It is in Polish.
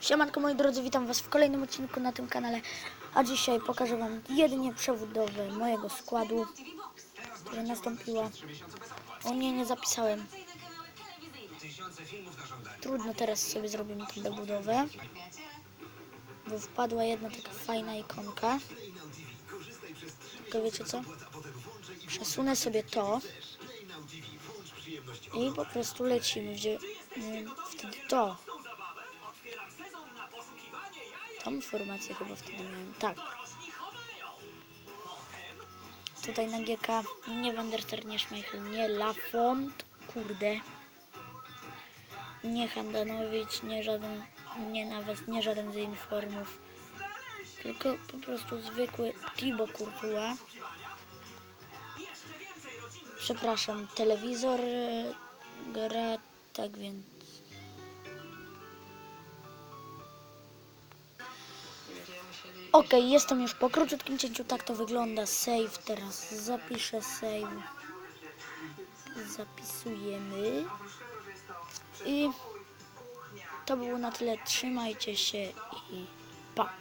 Siemanko moi drodzy, witam was w kolejnym odcinku na tym kanale, a dzisiaj pokażę wam jedynie przebudowy mojego składu, która nastąpiła. O nie, nie zapisałem. Trudno, teraz sobie zrobimy tą dobudowę, bo wpadła jedna taka fajna ikonka. Tylko wiecie co? Przesunę sobie to i po prostu lecimy, gdzie wtedy to. Tą formację chyba wtedy miałem. Tak. Tutaj na GK nie Wanderter, nie Schmeichel, nie Lafont, kurde. Nie Handanowicz, nie żaden, nie nawet, nie żaden z informów. Tylko po prostu zwykły Thibaut Courtois. Przepraszam, telewizor e, gra, tak więc. Okej, jestem już po króciutkim cięciu, tak to wygląda. Save, teraz zapiszę save. Zapisujemy. I to było na tyle. Trzymajcie się i pa.